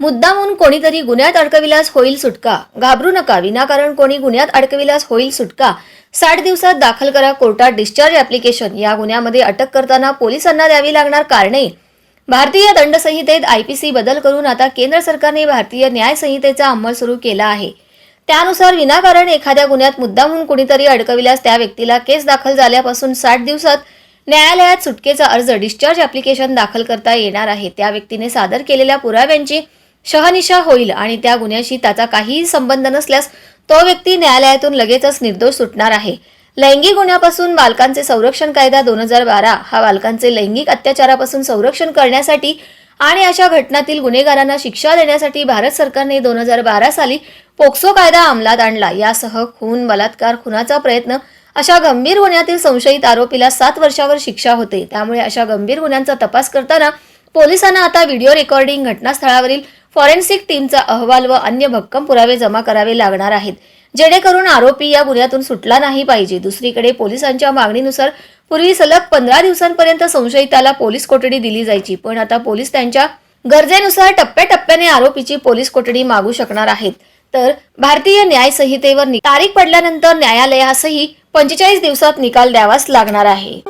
मुद्दामून कोणीतरी गुन्ह्यात अडकविल्यास होईल सुटका. घाबरू नका. विनाकारण कोणी गुन्ह्यात अडकविल्यास होईल सुटका. साठ दिवसात दाखल करा कोर्टात डिस्चार्ज ऍप्लिकेशन या गुन्ह्यामध्ये अटक करताना पोलिसांना द्यावी लागणार कारणे. भारतीय दंड संहितेत आयपीसी बदल करून आता केंद्र सरकारने भारतीय न्याय संहितेचा अंमल सुरू केला आहे. त्यानुसार विनाकारण एखाद्या गुन्ह्यात मुद्दामून कुणीतरी अडकविल्यास त्या व्यक्तीला केस दाखल झाल्यापासून साठ दिवसात न्यायालयात सुटकेचा अर्ज डिस्चार्ज ऍप्लिकेशन दाखल करता येणार आहे. त्या व्यक्तीने सादर केलेल्या पुराव्यांची शहानिशा होईल आणि त्या गुन्ह्याशी त्याचा काहीही संबंध नसल्यास तो व्यक्ती न्यायालयातून लगेचच निर्दोष सुटणार आहे. लैंगिक गुन्ह्यापासून बालकांचे संरक्षण कायदा दोन हजार बारा हा बालकांचे लैंगिक अत्याचारापासून संरक्षण करण्यासाठी आणि अशा घटनातील गुन्हेगारांना शिक्षा देण्यासाठी भारत सरकारने दोन हजार बारा साली पोक्सो कायदा अंमलात आणला. यासह खून बलात्कार खुनाचा प्रयत्न अशा गंभीर गुन्ह्यातील संशयित आरोपीला सात वर्षावर शिक्षा होते. त्यामुळे अशा गंभीर गुन्ह्यांचा तपास करताना पोलिसांना आता व्हिडिओ रेकॉर्डिंग घटनास्थळावरील फॉरेन्सिक टीमचा अहवाल व अन्य भक्कम पुरावे जमा करावे लागणार आहेत. जेणेकरून आरोपी या गुन्ह्यातून सुटला नाही पाहिजे. दुसरीकडे पोलिसांच्या मागणीनुसार पूर्वी सलग पंधरा दिवसांपर्यंत संशयिताला पोलीस कोठडी दिली जायची. पण आता पोलीस त्यांच्या गरजेनुसार टप्प्याटप्प्याने आरोपीची पोलीस कोठडी मागू शकणार आहेत. तर भारतीय न्याय संहितेवर तारीख पडल्यानंतर न्यायालयासही पंचेचाळीस दिवसात निकाल द्यावाच लागणार आहे.